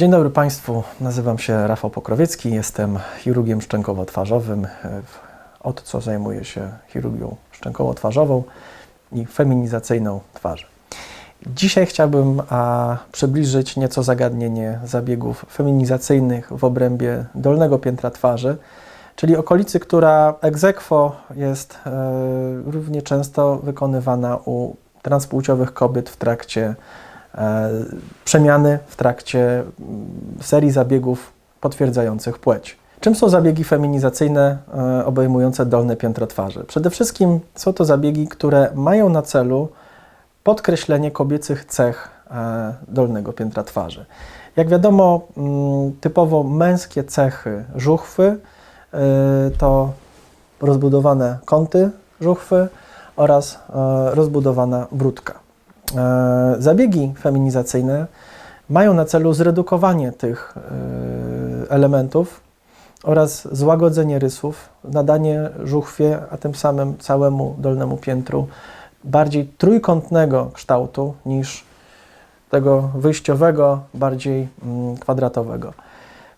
Dzień dobry Państwu, nazywam się Rafał Pokrowiecki, jestem chirurgiem szczękowo-twarzowym. Od co zajmuję się chirurgią szczękowo-twarzową i feminizacyjną twarzy. Dzisiaj chciałbym a, przybliżyć nieco zagadnienie zabiegów feminizacyjnych w obrębie dolnego piętra twarzy, czyli okolicy, która egzekwo jest e, równie często wykonywana u transpłciowych kobiet w trakcie przemiany, w trakcie serii zabiegów potwierdzających płeć. Czym są zabiegi feminizacyjne e, obejmujące dolne piętro twarzy? Przede wszystkim są to zabiegi, które mają na celu podkreślenie kobiecych cech e, dolnego piętra twarzy. Jak wiadomo, typowo męskie cechy żuchwy e, to rozbudowane kąty żuchwy oraz e, rozbudowana brudka. E, Zabiegi feminizacyjne mają na celu zredukowanie tych e, elementów oraz złagodzenie rysów, nadanie żuchwie, a tym samym całemu dolnemu piętru bardziej trójkątnego kształtu niż tego wyjściowego, bardziej mm, kwadratowego.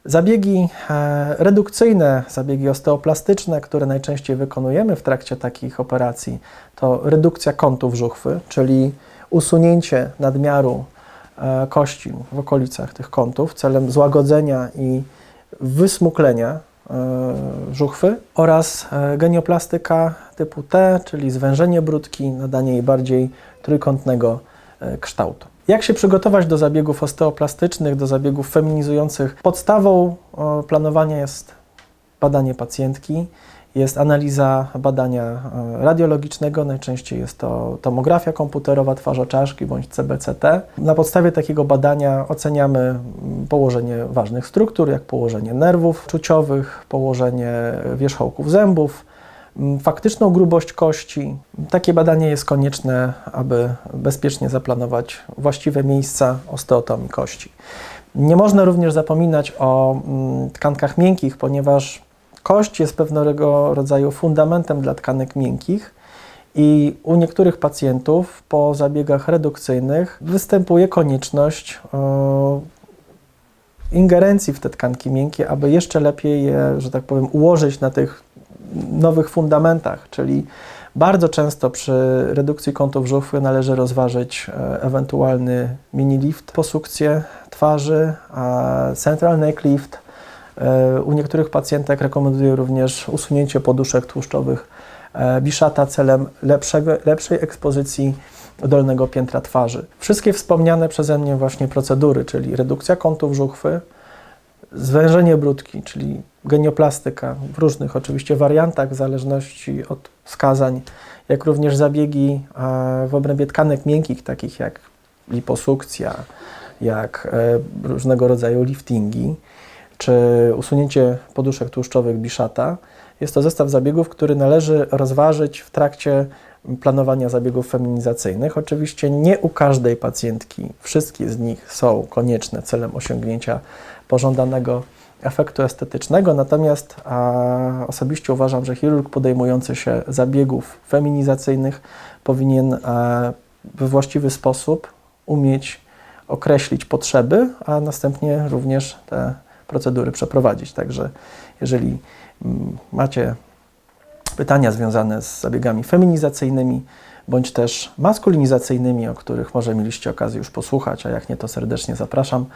Zabiegi e, redukcyjne, zabiegi osteoplastyczne, które najczęściej wykonujemy w trakcie takich operacji, to redukcja kątów żuchwy, czyli usunięcie nadmiaru e, kości w okolicach tych kątów celem złagodzenia i wysmuklenia e, żuchwy oraz e, genioplastyka typu T, czyli zwężenie brudki, nadanie jej bardziej trójkątnego kształtu. Jak się przygotować do zabiegów osteoplastycznych, do zabiegów feminizujących? Podstawą planowania jest badanie pacjentki, jest analiza badania e, radiologicznego, najczęściej jest to tomografia komputerowa twarzoczaszki bądź CBCT. Na podstawie takiego badania oceniamy mm, położenie ważnych struktur, jak położenie nerwów czuciowych, położenie wierzchołków zębów, mm, faktyczną grubość kości. Takie badanie jest konieczne, aby bezpiecznie zaplanować właściwe miejsca osteotomii kości. Nie można również zapominać o mm, tkankach miękkich, ponieważ Kość jest pewnego rodzaju fundamentem dla tkanek miękkich i u niektórych pacjentów po zabiegach redukcyjnych występuje konieczność e, ingerencji w te tkanki miękkie, aby jeszcze lepiej je, że tak powiem, ułożyć na tych nowych fundamentach, czyli bardzo często przy redukcji kątów żuchwy należy rozważyć e, ewentualny mini lift, posukcję twarzy, central neck lift, u niektórych pacjentek rekomenduję również usunięcie poduszek tłuszczowych e, Bishata celem lepszego, lepszej ekspozycji dolnego piętra twarzy. Wszystkie wspomniane przeze mnie właśnie procedury, czyli redukcja kątów żuchwy, zwężenie brudki, czyli genioplastyka w różnych oczywiście wariantach, w zależności od wskazań, jak również zabiegi e, w obrębie tkanek miękkich, takich jak liposukcja, jak różnego rodzaju liftingi, czy usunięcie poduszek tłuszczowych Bishata. Jest to zestaw zabiegów, który należy rozważyć w trakcie planowania zabiegów feminizacyjnych. Oczywiście nie u każdej pacjentki wszystkie z nich są konieczne celem osiągnięcia pożądanego efektu estetycznego, natomiast osobiście uważam, że chirurg podejmujący się zabiegów feminizacyjnych powinien we właściwy sposób umieć określić potrzeby, a następnie również te procedury przeprowadzić. Także jeżeli mm, macie pytania związane z zabiegami feminizacyjnymi, bądź też maskulinizacyjnymi, o których może mieliście okazję już posłuchać, a jak nie, to serdecznie zapraszam